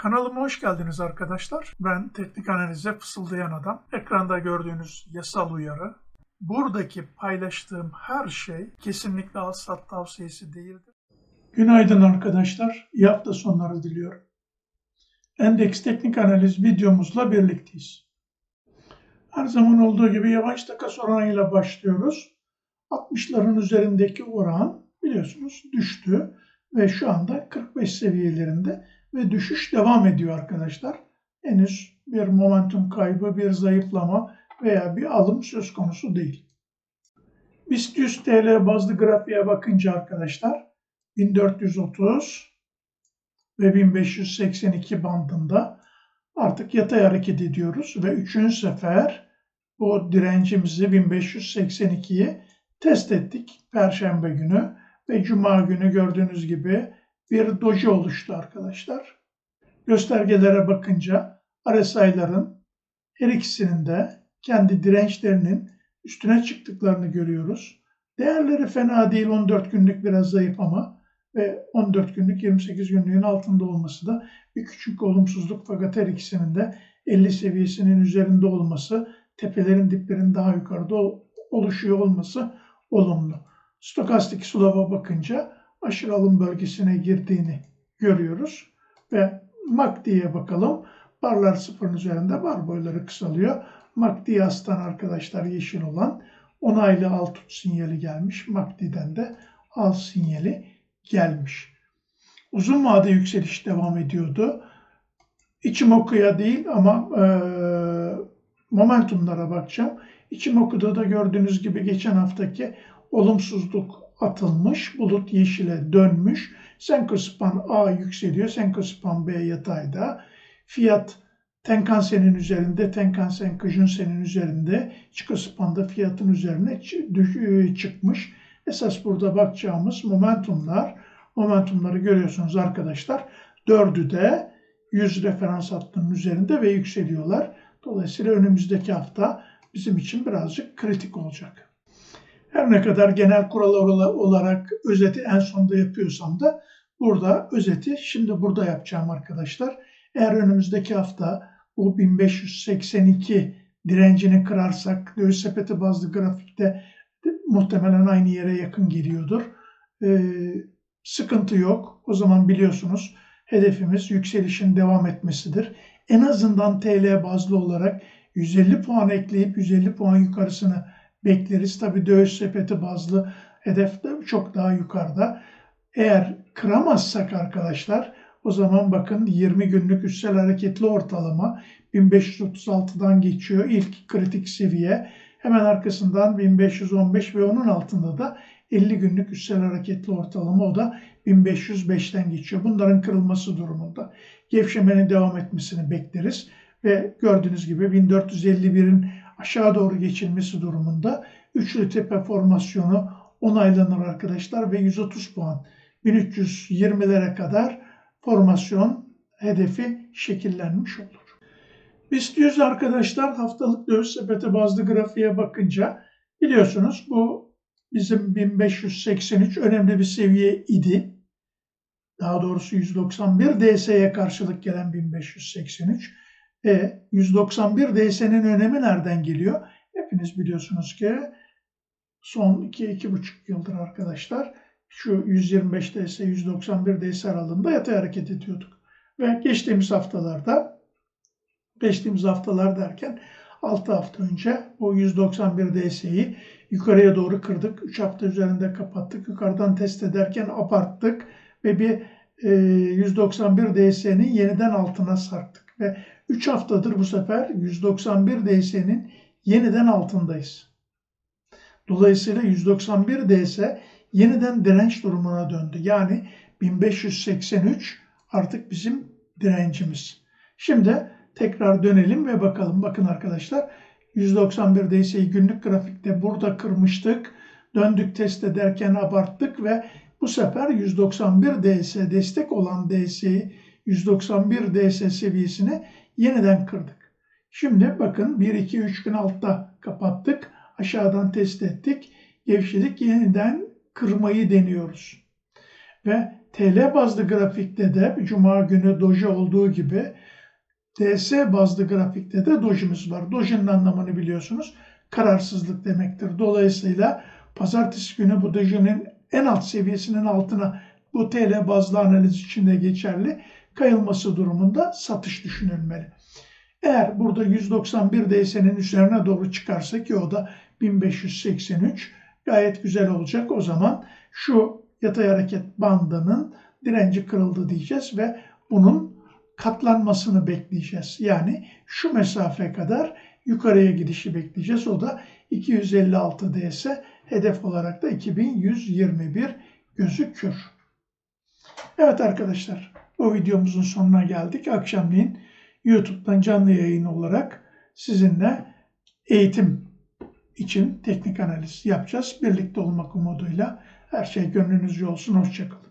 Kanalıma hoş geldiniz arkadaşlar. Ben teknik analize fısıldayan adam. Ekranda gördüğünüz yasal uyarı. Buradaki paylaştığım her şey kesinlikle al sat tavsiyesi değildir. Günaydın arkadaşlar. İyi hafta sonları diliyorum. Endeks teknik analiz videomuzla birlikteyiz. Her zaman olduğu gibi yavaş takas oranıyla başlıyoruz. 60'ların üzerindeki oran biliyorsunuz düştü ve şu anda 45 seviyelerinde ve düşüş devam ediyor arkadaşlar. Henüz bir momentum kaybı, bir zayıflama veya bir alım söz konusu değil. BIST 100 TL bazlı grafiğe bakınca arkadaşlar 1430 ve 1582 bandında artık yatay hareket ediyoruz ve üçüncü sefer bu direncimizi 1582'yi test ettik Perşembe günü ve Cuma günü gördüğünüz gibi bir doji oluştu arkadaşlar. Göstergelere bakınca RSI'ların her ikisinin de kendi dirençlerinin üstüne çıktıklarını görüyoruz. Değerleri fena değil 14 günlük biraz zayıf ama ve 14 günlük 28 günlüğün altında olması da bir küçük olumsuzluk fakat her ikisinin de 50 seviyesinin üzerinde olması, tepelerin diplerin daha yukarıda oluşuyor olması olumlu. Stokastik sulava bakınca aşırı alım bölgesine girdiğini görüyoruz. Ve MACD'ye bakalım. Barlar sıfırın üzerinde bar boyları kısalıyor. MACD astan arkadaşlar yeşil olan onaylı al tut sinyali gelmiş. MACD'den de al sinyali gelmiş. Uzun vade yükseliş devam ediyordu. İçimoku'ya değil ama e, momentumlara bakacağım. İçimoku'da da gördüğünüz gibi geçen haftaki olumsuzluk atılmış. Bulut yeşile dönmüş. Senkospan A yükseliyor. Senkospan B yatayda. Fiyat Tenkan-sen'in üzerinde, Tenkan-sen Kijun-sen'in üzerinde, Chico-span'da fiyatın üzerine e, çıkmış. Esas burada bakacağımız momentumlar, momentumları görüyorsunuz arkadaşlar. Dördü de 100 referans hattının üzerinde ve yükseliyorlar. Dolayısıyla önümüzdeki hafta bizim için birazcık kritik olacak. Her ne kadar genel kurallar olarak özeti en sonda yapıyorsam da burada özeti şimdi burada yapacağım arkadaşlar. Eğer önümüzdeki hafta bu 1582 direncini kırarsak döviz sepeti bazlı grafikte muhtemelen aynı yere yakın geliyordur. Ee, sıkıntı yok. O zaman biliyorsunuz hedefimiz yükselişin devam etmesidir. En azından TL bazlı olarak 150 puan ekleyip 150 puan yukarısını bekleriz. Tabii döviz sepeti bazlı hedef de çok daha yukarıda. Eğer kıramazsak arkadaşlar o zaman bakın 20 günlük üstsel hareketli ortalama 1536'dan geçiyor ilk kritik seviye. Hemen arkasından 1515 ve onun altında da 50 günlük üstsel hareketli ortalama o da 1505'ten geçiyor. Bunların kırılması durumunda gevşemenin devam etmesini bekleriz ve gördüğünüz gibi 1451'in aşağı doğru geçilmesi durumunda üçlü tepe formasyonu onaylanır arkadaşlar ve 130 puan 1320'lere kadar formasyon hedefi şekillenmiş olur. BIST 100 arkadaşlar haftalık döviz sepeti bazlı grafiğe bakınca biliyorsunuz bu bizim 1583 önemli bir seviye idi. Daha doğrusu 191 DS'ye karşılık gelen 1583. E 191 DS'nin önemi nereden geliyor? Hepiniz biliyorsunuz ki son 2-2,5 yıldır arkadaşlar şu 125 DS, 191 DS aralığında yatay hareket ediyorduk. Ve geçtiğimiz haftalarda, geçtiğimiz haftalar derken 6 hafta önce bu 191 DS'yi yukarıya doğru kırdık. 3 hafta üzerinde kapattık. Yukarıdan test ederken abarttık ve bir 191 DS'nin yeniden altına sarktık. Ve 3 haftadır bu sefer 191 DS'nin yeniden altındayız. Dolayısıyla 191 DS yeniden direnç durumuna döndü. Yani 1583 artık bizim direncimiz. Şimdi tekrar dönelim ve bakalım. Bakın arkadaşlar 191 DS'yi günlük grafikte burada kırmıştık. Döndük test ederken abarttık ve bu sefer 191 DS destek olan DS'yi 191 DS seviyesine yeniden kırdık. Şimdi bakın 1, 2, 3 gün altta kapattık. Aşağıdan test ettik. Gevşedik. Yeniden kırmayı deniyoruz. ve TL bazlı grafikte de Cuma günü doji olduğu gibi DS bazlı grafikte de dojimiz var. Dojinin anlamını biliyorsunuz. Kararsızlık demektir. Dolayısıyla pazartesi günü bu dojinin en alt seviyesinin altına bu TL bazlı analiz içinde geçerli kayılması durumunda satış düşünülmeli. Eğer burada 191 DS'nin üzerine doğru çıkarsa ki o da 1583 gayet güzel olacak. O zaman şu yatay hareket bandının direnci kırıldı diyeceğiz ve bunun katlanmasını bekleyeceğiz. Yani şu mesafe kadar yukarıya gidişi bekleyeceğiz. O da 256 DS hedef olarak da 2121 gözükür. Evet arkadaşlar bu videomuzun sonuna geldik. Akşamleyin YouTube'dan canlı yayın olarak sizinle eğitim için teknik analiz yapacağız. Birlikte olmak umuduyla her şey gönlünüzce olsun. Hoşçakalın.